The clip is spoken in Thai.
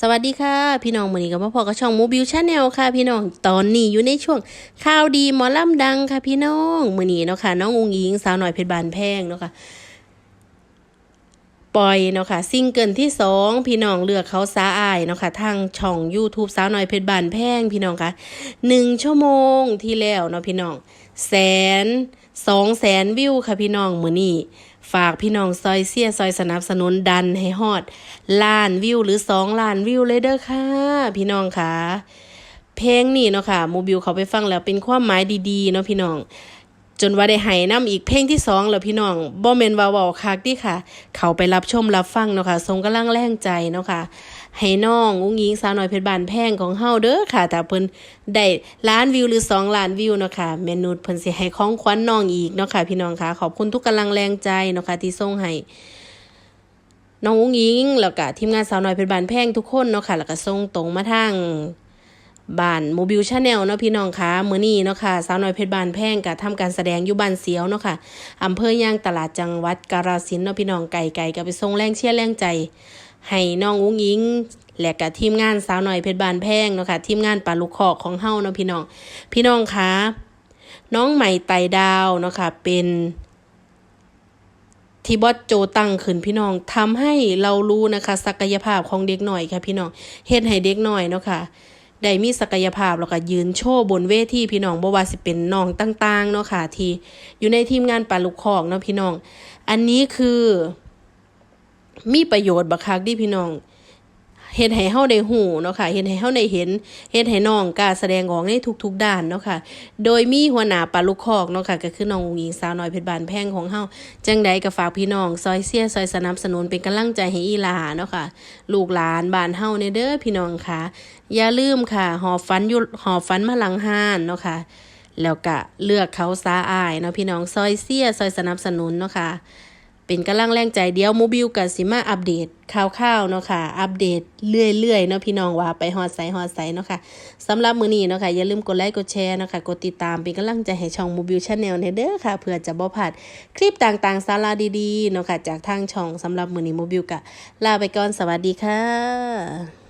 สวัสดีค่ะ พี่น้องมือนี้กับพ่อกับช่องมูบิวชาแนลค่ะ พี่น้องตอนนี้อยู่ในช่วงข่าวดีหมอลำดังค่ะพี่น้องมือนี้เนาะค่ะน้ององอิงสาวหน่อยเพชรบานแพงเนาะค่ะ ปล่อยเนาะค่ะซิงเกิลที่สองพี่น้องเลือกเขาสาอายเนาะค่ะทางช่อง YouTube สาวน่อยเพชรบานแพงพี่น้องค่ะหนึ่งชั่วโมงที่แล้วเนาะพี่น้องแสนสองแสนวิวค่ะพี่น้องมือนี้ฝากพี่น้องซอยเสียซอยสนับสนุนดันให้ฮอดล้านวิวหรือสองล้านวิวเลยเด้อค่ะ พี่น้องค่ะ เพลงนี่เนาะค่ะโมบิลเขาไปฟังแล้วเป็นความหมายดีๆเนาะพี่น้อง จนว่าได้ให้น้ำอีกเพลงที่สองแล้วพี่น้องบ่แม่นว่าเว้าคักดิค่ะ เขาไปรับชมรับฟังเนาะค่ะทรงกำลังแรงใจเนาะค่ะให้น้องอุ้งยิงสาวน้อยเพชรบานแพงของเฮาเด้อค่ะแต่เพิ่นได้ล้านวิวหรือ2ล้านวิวเนาะค่ะแม่นุชเพิ่นสิให้ของขวัญน้องอีกเนาะค่ะพี่น้องค่ะขอบคุณทุกกำลังแรงใจเนาะค่ะที่ส่งให้น้องอุ้งยิงแล้วก็ทีมงานสาวน้อยเพชรบานแพงทุกคนเนาะค่ะแล้วก็ส่งตรงมาทาง บ้านโมบิลชาแนลเนาะพี่น้องคะมื้อนี้เนาะค่ะสาวน้อยเพชรบานแพงก็ทำการแสดงอยู่บ้านเสียวเนาะค่ะอำเภอย่างตลาดจังหวัดกาฬสินธุ์เนาะพี่น้องไก่ไก่ก็ไปส่งแรงเชียร์แรงใจ ให้น้องอุ้งอิงและกับทีมงานสาวน้อยเพชรบานแพงเนาะค่ะทีมงานปลาลูกคอกของเฮาเนาะพี่น้อง พี่น้องคะน้องใหม่ไตดาวเนาะค่ะเป็นที่บอสโจตั้งขึ้นพี่น้องทำให้เรารู้นะคะ ศักยภาพของเด็กหน่อยค่ะพี่น้องเฮ็ดให้เด็กหน่อยเนาะค่ะ ได้มีศักยภาพแล้วก็ยืนโชว์บนเวทีพี่น้องบ่ว่าสิเป็นน้องต่างๆเนาะค่ะที่อยู่ในทีมงานปลาลูกคอกเนาะพี่น้อง อันนี้คือ มีประโยชน์บักคักดิพี่น้อง เฮ็ดให้เฮาได้หูเนาะค่ะเฮ็ดให้เฮาได้เห็นเฮ็ดให้น้องกล้าแสดงออกในทุกๆด้านเนาะค่ะ โดยมีหัวหน้าปลาลูกคอกเนาะค่ะก็คือน้องอุ๋งอิงสาวน้อยเพชรบานแพงของเฮาจังใดก็ฝากพี่น้องซอยเสียซอยสนับสนุนเป็นกำลังใจให้อีหลาเนาะค่ะ ลูกหลานบ้านเฮาเนเด้อพี่น้องค่ะ อย่าลืมค่ะหอบฝันอยู่หอบฝันมาหลังห้านเนาะค่ะแล้วก็เลือกเขาซาอายเนาะพี่น้องซอยเสียซอยสนับสนุนเนาะค่ะ เป็นกำลังแรงใจเดียวโมบิลกับสิมาอัปเดตข่าวๆเนาะค่ะ อัปเดตเรื่อยๆเนาะพี่น้องว่าไปฮอดไสฮอดไสเนาะค่ะสำหรับมื้อนี้เนาะค่ะอย่าลืมกดไลค์กดแชร์เนาะค่ะกดติดตามเป็นกำลังใจให้ช่องโมบิลชาแนลเด้อค่ะเพื่อจะบ่พลาดคลิปต่างๆสาระดีๆเนาะค่ะจากทางช่องสำหรับมื้อนี้โมบิลกะลาไปก่อนสวัสดีค่ะ